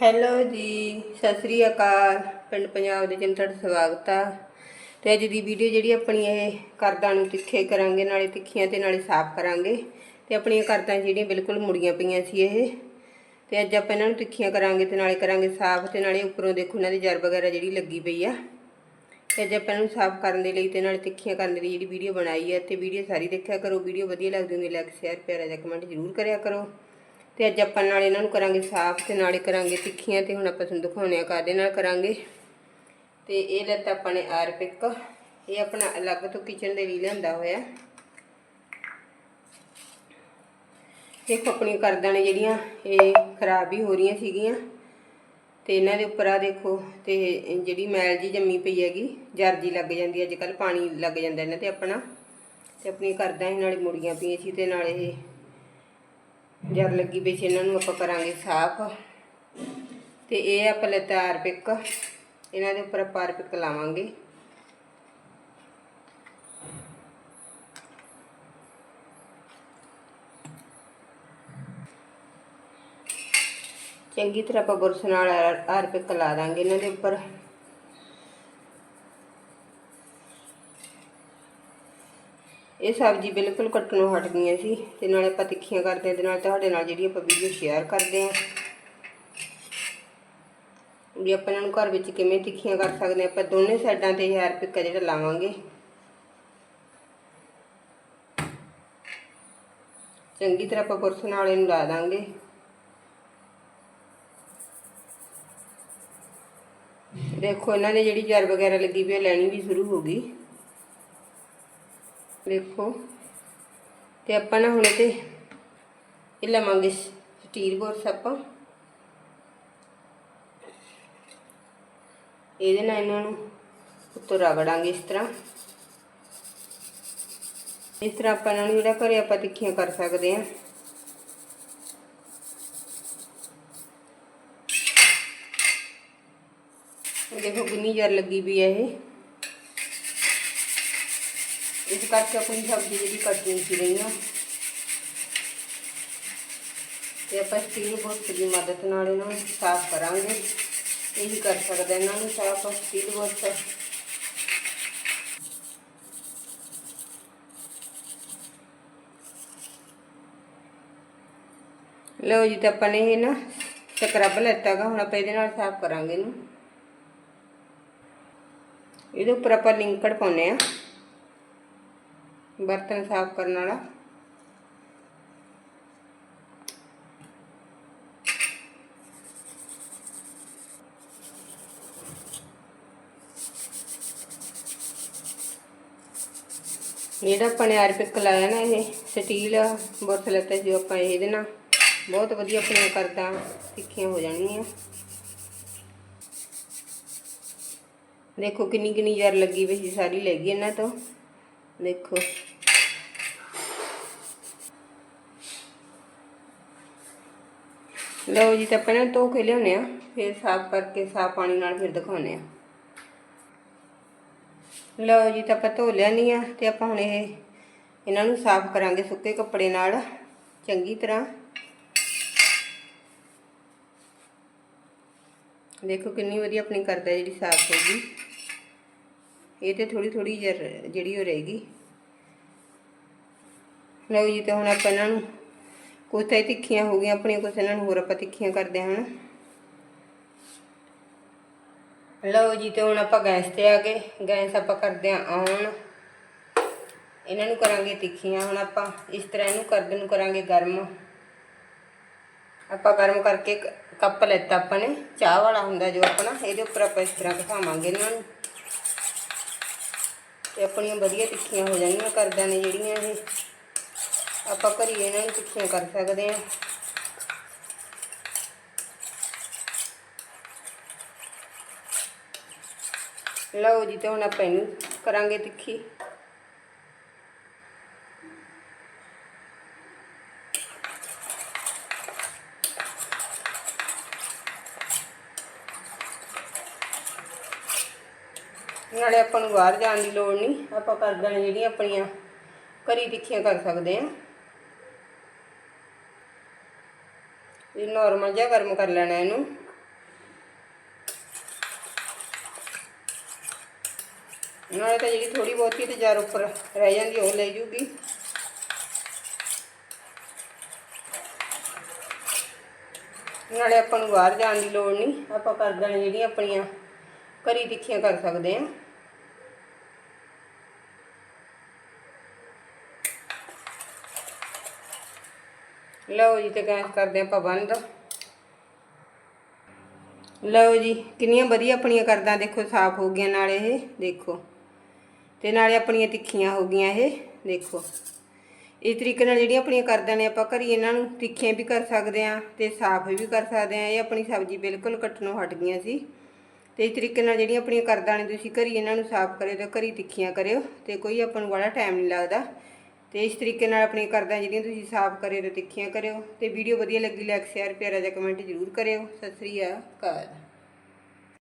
Hello ਜੀ, ਸਤਿ ਸ੍ਰੀ ਅਕਾਲ। ਪਿੰਡ ਪੰਜਾਬ ਦੇ ਚੈਨਲ ਤੁਹਾਡਾ ਸਵਾਗਤ ਆ। ਤੇ ਅੱਜ ਦੀ ਵੀਡੀਓ ਜਿਹੜੀ ਆਪਣੀ ਇਹ ਕਰਦਾਂ ਨੂੰ ਤਿੱਖੇ ਕਰਾਂਗੇ, ਨਾਲੇ ਤਿੱਖੀਆਂ ਤੇ ਨਾਲੇ ਸਾਫ਼ ਕਰਾਂਗੇ। ਤੇ ਆਪਣੀਆਂ ਕਰਦਾਂ ਜਿਹੜੀਆਂ ਬਿਲਕੁਲ ਮੁੜੀਆਂ ਪਈਆਂ ਸੀ ਇਹ। ਤੇ ਅੱਜ ਆਪਾਂ ਇਹਨਾਂ ਨੂੰ ਤਿੱਖੀਆਂ ਕਰਾਂਗੇ ਤੇ ਨਾਲੇ ਕਰਾਂਗੇ ਸਾਫ਼ ਤੇ ਨਾਲੇ ਉੱਪਰੋਂ ਦੇਖੋ ਇਹਨਾਂ ਦੀ ਜਰ ਵਗੈਰਾ ਜਿਹੜੀ ਲੱਗੀ ਪਈ ਆ। ਤੇ ਅੱਜ ਆਪਾਂ ਇਹਨੂੰ ਸਾਫ਼ ਕਰਨ ਦੇ ਲਈ ਤੇ ਨਾਲੇ ਤਿੱਖੀਆਂ ਕਰਨ ਦੇ ਲਈ ਜਿਹੜੀ ਵੀਡੀਓ ਬਣਾਈ ਹੈ ਤੇ ਵੀਡੀਓ ਸਾਰੀ ਦੇਖਿਆ ਕਰੋ। ਵੀਡੀਓ ਵਧੀਆ ਲੱਗਦੀ ਹੁੰਦੀ ਲਾਈਕ ਸ਼ੇਅਰ ਪਿਆਰਾ ਜਿਹਾ ਕਮੈਂਟ ਜ਼ਰੂਰ ਕਰਿਆ ਕਰੋ। ਤੇ ਅੱਜ ਆਪਾਂ ਨਾਲ ਇਹਨਾਂ ਨੂੰ ਕਰਾਂਗੇ ਸਾਫ਼ ਤੇ ਨਾਲੇ ਕਰਾਂਗੇ ਤਿੱਖੀਆਂ ਤੇ ਹੁਣ ਆਪਾਂ ਤੁਹਾਨੂੰ ਦਿਖਾਉਣੇ ਆ ਕਾਦੇ ਨਾਲ ਕਰਾਂਗੇ। ਤੇ ਇਹ ਲੱਤਾ ਆਪਾਂ ਨੇ ਆਰਪਿਕ ਇਹ ਆਪਣਾ ਅਲੱਗ ਤੋਂ ਕਿਚਨ ਦੇ ਲਈ ਲਿਆਂਦਾ ਹੋਇਆ। ਦੇਖੋ ਆਪਣੀ ਕਰਦਾਂ ਨੇ ਜਿਹੜੀਆਂ, ਇਹ ਖਰਾਬ ਹੀ ਹੋ ਰਹੀਆਂ ਸੀਗੀਆਂ। ਤੇ ਇਹਨਾਂ ਦੇ ਉੱਪਰ ਆ ਦੇਖੋ, ਤੇ ਜਿਹੜੀ ਮੈਲ ਜੀ ਜੰਮੀ ਪਈ ਹੈਗੀ, ਜਰਜੀ ਲੱਗ ਜਾਂਦੀ ਅੱਜ ਕੱਲ ਪਾਣੀ ਲੱਗ ਜਾਂਦਾ ਇਹਨਾਂ ਤੇ ਆਪਣਾ। ਤੇ ਆਪਣੀ ਕਰਦਾਂ ਇਹ ਨਾਲੇ ਮੁੜੀਆਂ ਪਈਆਂ ਸੀ ਤੇ ਨਾਲੇ ਇਹ ਜਰ ਲੱਗੀ ਪਈ ਸੀ ਇਹਨਾਂ ਨੂੰ ਆਪਾਂ ਕਰਾਂਗੇ ਸਾਫ਼। ਤੇ ਇਹ ਆਪਾਂ ਲੈਤਾ ਆਰਪਿਕ ਇਹਨਾਂ ਦੇ ਉੱਪਰ ਆਪਾਂ ਆਰਪਿਕ ਲਾਵਾਂਗੇ। ਚੰਗੀ ਤਰ੍ਹਾਂ ਆਪਾਂ ਬੁਰਸ਼ ਨਾਲ ਆਰਪਿਕ ਲਾ ਦਾਂਗੇ ਇਹਨਾਂ ਦੇ ਉੱਪਰ। ਇਹ ਸਬਜ਼ੀ ਬਿਲਕੁਲ ਕੱਟਣੋਂ ਹਟ ਗਈਆਂ ਸੀ ਤੇ ਨਾਲ ਆਪਾਂ ਤਿੱਖੀਆਂ ਕਰਦੇ ਹਾਂ ਤੇ ਨਾਲ ਤੁਹਾਡੇ ਨਾਲ ਜਿਹੜੀ ਆਪਾਂ ਵੀਡੀਓ ਸ਼ੇਅਰ ਕਰਦੇ ਹਾਂ। ਵੀ ਆਪਾਂ ਇਹਨਾਂ ਨੂੰ ਘਰ ਵਿੱਚ ਕਿਵੇਂ ਤਿੱਖੀਆਂ ਕਰ ਸਕਦੇ ਹਾਂ, ਆਪਾਂ ਦੋਨੇ ਸਾਈਡਾਂ ਤੇ ਇਹ ਪਿੱਕਾ ਜਿਹੜਾ ਲਾਵਾਂਗੇ। ਚੰਗੀ ਤਰ੍ਹਾਂ ਆਪਾਂ ਬੁਰਸ਼ ਨਾਲ ਇਹਨੂੰ ਲਾ ਦਾਂਗੇ। ਦੇਖੋ, ਇਹਨਾਂ ਦੇ ਜਿਹੜੀ ਜਰ ਵਗੈਰਾ ਲੱਗੀ ਵੀ ਲੈਣੀ ਵੀ ਸ਼ੁਰੂ ਹੋ ਗਈ। ਦੇਖੋ ਤੇ ਆਪਾਂ ਨਾ ਹੁਣ ਤੇ ਇਹ ਲਵਾਂਗੇ ਸਟੀਲ ਬੋਰਸ ਆਪਾਂ। ਇਹਦੇ ਨਾਲ ਇਹਨਾਂ ਨੂੰ ਉੱਤੋਂ ਰਗੜਾਂਗੇ ਇਸ ਤਰ੍ਹਾਂ। ਇਸ ਤਰ੍ਹਾਂ ਆਪਾਂ ਇਹਨਾਂ ਨੂੰ ਜਿਹੜਾ ਘਰੇ ਆਪਾਂ ਤਿੱਖੀਆਂ ਕਰ ਸਕਦੇ ਹਾਂ। ਦੇਖੋ ਕਿੰਨੀ ਜਰ ਲੱਗੀ ਵੀ ਹੈ ਇਹ। ਇਸ ਕਰਕੇ ਆਪਣੀ ਸਬਜ਼ੀ ਜਿਹੜੀ ਕੱਟਣੀ ਸੀ ਰਹੀਆਂ ਤੇ ਆਪਾਂ ਸਟੀਲ ਬੋਤਲ ਦੀ ਮਦਦ ਨਾਲ ਇਹਨਾਂ ਨੂੰ ਸਾਫ਼ ਕਰਾਂਗੇ ਇਹੀ ਕਰ ਸਕਦੇ ਇਹਨਾਂ ਨੂੰ ਸਾਫ਼ ਸਟੀਲ ਬੋਤਲ ਲਓ ਜੀ ਤਾਂ ਆਪਾਂ ਨੇ ਇਹ ਨਾ ਸਕਰਬ ਲੈਤਾਗਾ ਹੁਣ ਆਪਾਂ ਇਹਦੇ ਨਾਲ ਸਾਫ਼ ਕਰਾਂਗੇ ਇਹਨੂੰ ਇਹਦੇ ਉੱਪਰ ਆਪਾਂ ਲਿੰਕੜ ਪਾਉਨੇ ਆ ਬਰਤਨ ਸਾਫ਼ ਕਰਨ ਵਾਲਾ ਜਿਹੜਾ ਆਪਾਂ ਨੇ ਆਰਪਿਕ ਲਾਇਆ ਨਾ ਇਹ ਸਟੀਲ ਬੁਰਸ਼ ਲੱਤਾ ਜੋ ਆਪਾਂ ਇਹਦੇ ਨਾਲ ਬਹੁਤ ਵਧੀਆ ਆਪਣੀਆਂ ਕਰਦਾ ਤਿੱਖੀਆਂ ਹੋ ਜਾਣਗੀਆਂ ਦੇਖੋ ਕਿੰਨੀ ਕਿੰਨੀ ਜ਼ਰ ਲੱਗੀ ਵੀ ਸੀ ਸਾਰੀ ਲੈ ਗਈ ਇਹਨਾਂ ਤੋਂ ਦੇਖੋ ਲਓ ਜੀ ਤਾਂ ਪਹਿਲਾਂ ਧੋ ਕੇ ਲਿਆਉਣੇ ਆ ਫਿਰ ਸਾਫ਼ ਕਰਕੇ ਸਾਫ਼ ਪਾਣੀ ਨਾਲ ਫਿਰ ਦਿਖਾਉਣੇ ਆ ਲਓ ਜੀ ਤਾਂ ਆਪਾਂ ਧੋ ਲਿਆਨੀ ਆ ਤੇ ਆਪਾਂ ਹੁਣ ਇਹ ਇਹਨਾਂ ਨੂੰ ਸਾਫ਼ ਕਰਾਂਗੇ ਸੁੱਕੇ ਕੱਪੜੇ ਨਾਲ, ਚੰਗੀ ਤਰ੍ਹਾਂ। ਦੇਖੋ ਕਿੰਨੀ ਵਧੀਆ ਆਪਣੀ ਕਰਦਾ ਜਿਹੜੀ ਸਾਫ਼ ਹੋ ਗਈ। ਇਹ ਤੇ ਥੋੜੀ ਥੋੜੀ ਜਿਹੜੀ ਹੋ ਰਹੇਗੀ ਲਓ ਜੀ ਤਾਂ ਹੁਣ ਆਪਾਂ ਇਹਨਾਂ ਨੂੰ ਕੁਝ ਤਾਂ ਤਿੱਖੀਆਂ ਹੋ ਗਈਆਂ, ਆਪਣੀਆਂ ਕੁਝ ਇਹਨਾਂ ਨੂੰ ਹੋਰ ਆਪਾਂ ਤਿੱਖੀਆਂ ਕਰਦੇ ਹਾਂ ਲਓ ਜੀ, ਤੇ ਹੁਣ ਆਪਾਂ ਗੈਸ ਤੇ ਆ ਗਏ। ਗੈਸ ਆਪਾਂ ਕਰਦੇ ਹਾਂ ਆਨ। ਇਹਨਾਂ ਨੂੰ ਕਰਾਂਗੇ ਤਿੱਖੀਆਂ, ਹੁਣ ਆਪਾਂ ਇਸ ਤਰ੍ਹਾਂ ਇਹਨੂੰ ਕਰਦੇ ਨੂੰ ਕਰਾਂਗੇ ਗਰਮ। ਆਪਾਂ ਗਰਮ ਕਰਕੇ ਕੱਪ ਲੈਤਾ ਆਪਾਂ ਨੇ, ਚਾਹ ਵਾਲਾ ਹੁੰਦਾ ਜੋ ਆਪਣਾ, ਇਹਦੇ ਉੱਪਰ ਆਪਾਂ ਇਸ ਤਰ੍ਹਾਂ ਘਸਾਵਾਂਗੇ ਇਹਨਾਂ ਨੂੰ। ਤੇ ਆਪਣੀਆਂ ਵਧੀਆ ਤਿੱਖੀਆਂ ਹੋ ਜਾਣਗੀਆਂ ਕਰਦਾਂ ਨੇ ਜਿਹੜੀਆਂ ਇਹ। ਆਪਾਂ ਘਰੀ ਇਹਨਾਂ ਨੂੰ ਤਿੱਖੀਆਂ ਕਰ ਸਕਦੇ ਹਾਂ। ਲਓ ਜੀ, ਤੇ ਹੁਣ ਆਪਾਂ ਇਹਨੂੰ ਕਰਾਂਗੇ ਤਿੱਖੀ। ਨਾਲੇ ਆਪਾਂ ਨੂੰ ਬਾਹਰ ਜਾਣ ਦੀ ਲੋੜ ਨਹੀਂ। ਆਪਾਂ ਕਰਦਾਂ ਨੇ ਜਿਹੜੀਆਂ ਆਪਣੀਆਂ ਘਰੀ ਤਿੱਖੀਆਂ ਕਰ ਸਕਦੇ ਆ ਇਹ ਨੋਰਮਲ ਜਿਹਾ ਗਰਮ ਕਰ ਲੈਣਾ ਇਹਨੂੰ। ਨਾਲੇ ਤਾਂ ਜਿਹੜੀ ਥੋੜੀ ਬਹੁਤੀ ਤੇ ਜਾਰ ਉੱਪਰ ਰਹਿ ਜਾਂਦੀ ਉਹ ਲੈ ਜੂਗੀ। ਨਾਲੇ ਆਪਾਂ ਨੂੰ ਬਾਹਰ ਜਾਣ ਦੀ ਲੋੜ ਨਹੀਂ, ਆਪਾਂ ਕਰ ਦਾਂ ਜਿਹੜੀਆਂ ਆਪਣੀਆਂ ਕਰੀ ਤਿੱਖੀਆਂ ਕਰ ਸਕਦੇ ਆਂ ਲਓ ਜੀ ਤੇ ਗੈਸ ਕਰਦੇ ਆਪਾਂ ਬੰਦ। ਲਓ ਜੀ, ਕਿੰਨੀਆਂ ਵਧੀਆ ਆਪਣੀਆਂ ਕਰਦਾਂ ਦੇਖੋ, ਸਾਫ਼ ਹੋ ਗਈਆਂ ਨਾਲੇ ਇਹ, ਦੇਖੋ। ਤੇ ਨਾਲੇ ਆਪਣੀਆਂ ਤਿੱਖੀਆਂ ਹੋ ਗਈਆਂ ਇਹ, ਦੇਖੋ। ਇਸ ਤਰੀਕੇ ਨਾਲ ਜਿਹੜੀਆਂ ਆਪਣੀਆਂ ਕਰਦਾਂ ਨੇ ਆਪਾਂ ਘਰੀ ਇਹਨਾਂ ਨੂੰ ਤਿੱਖੀਆਂ ਵੀ ਕਰ ਸਕਦੇ ਆ ਤੇ ਸਾਫ਼ ਵੀ ਕਰ ਸਕਦੇ ਆ ਇਹ ਆਪਣੀ ਸਬਜ਼ੀ ਬਿਲਕੁਲ ਕੱਟਣੋਂ ਹਟ ਗਈਆਂ ਸੀ। ਤੇ ਇਸ ਤਰੀਕੇ ਨਾਲ ਜਿਹੜੀਆਂ ਆਪਣੀਆਂ ਕਰਦਾਂ ਨੇ ਤੁਸੀਂ ਘਰੀ ਇਹਨਾਂ ਨੂੰ ਸਾਫ਼ ਕਰਿਓ ਤੇ ਘਰੀ ਤਿੱਖੀਆਂ ਕਰਿਓ ਤੇ ਕੋਈ ਆਪਾਂ ਨੂੰ ਬੜਾ ਟਾਈਮ ਨਹੀਂ ਲੱਗਦਾ। ਤੇ ਇਸ ਤਰੀਕੇ ਨਾਲ ਆਪਣੀਆਂ ਕਰਦਾਂ ਜਿਹੜੀਆਂ ਤੁਸੀਂ ਸਾਫ਼ ਕਰਿਓ ਤੇ ਤਿੱਖੀਆਂ ਕਰਿਓ ਤੇ ਵੀਡੀਓ ਵਧੀਆ ਲੱਗੀ ਲਾਈਕ ਸ਼ੇਅਰ ਪਿਆਰਾ ਜਿਹਾ ਕਮੈਂਟ ਜ਼ਰੂਰ ਕਰਿਓ। ਸਤਿ ਸ੍ਰੀ ਅਕਾਲ।